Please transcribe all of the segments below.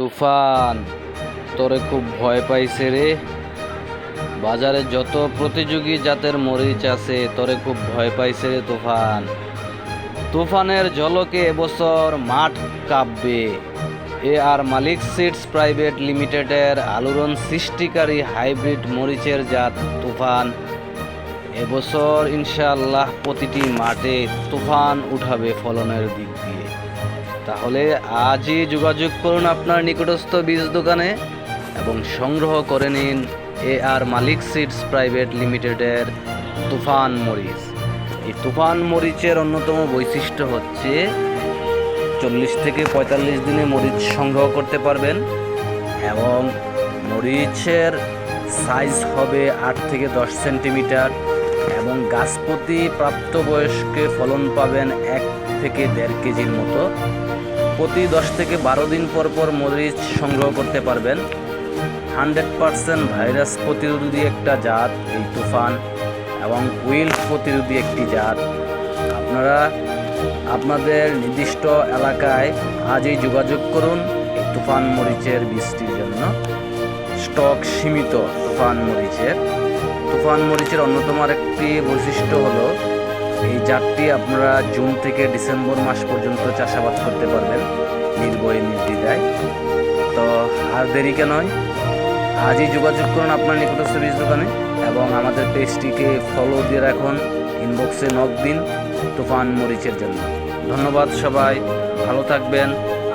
তুফান, তোরে খুব ভয় পাইছে রে। বাজারে যত প্রতিযোগী জাতের মরিচ আছে, তোরে খুব ভয় পাইছে রে তুফান। তুফানের জলকে এবছর মাঠ কাঁপবে। এ আর মালিক সিডস প্রাইভেট লিমিটেডের আলোড়ন সৃষ্টিকারী হাইব্রিড মরিচের জাত তুফান। এবছর ইনশাআল্লাহ প্রতিটি মাঠে তুফান উঠাবে ফলনের দিক দিয়ে। তাহলে আজই যোগাযোগ করুন আপনার নিকটস্থ বীজ দোকানে এবং সংগ্রহ করে নিন এ আর মালিক সিডস প্রাইভেট লিমিটেডের তুফান মরিচ। এই তুফান মরিচের অন্যতম বৈশিষ্ট্য হচ্ছে চল্লিশ থেকে পঁয়তাল্লিশ দিনে মরিচ সংগ্রহ করতে পারবেন এবং মরিচের সাইজ হবে আট থেকে দশ সেন্টিমিটার। এবং গাছপতি প্রাপ্তবয়স্কে ফলন পাবেন এক থেকে দেড় কেজির মতো। প্রতি দশ থেকে বারো দিন পর পর মরিচ সংগ্রহ করতে পারবেন। হান্ড্রেড পারসেন্ট ভাইরাস প্রতিরোধী একটা জাত এই তুফান এবং উইল্ড প্রতিরোধী একটি জাত। আপনারা আপনাদের নির্দিষ্ট এলাকায় আজই যোগাযোগ করুন এই তুফান মরিচের বৃষ্টির জন্য। স্টক সীমিত তুফান মরিচের। তুফান মরিচের অন্যতম আরেকটি বৈশিষ্ট্য হলো, এই জাতটি আপনারা জুন থেকে ডিসেম্বর মাস পর্যন্ত চাষাবাদ করতে পারবেন, নির্ভয়ে নির্দ্বিধায়। তো আর দেরি কেন আজই যোগাযোগ করুন আপনার নিকটস্থ বীজ দোকানে এবং আমাদের পেজটিকে ফলো দিয়ে রাখুন ইনবক্সে নক দিন তুফান মরিচের জন্য। ধন্যবাদ সবাই, ভালো থাকবেন,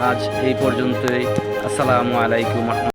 আজ এই পর্যন্তই, আসসালামু আলাইকুম।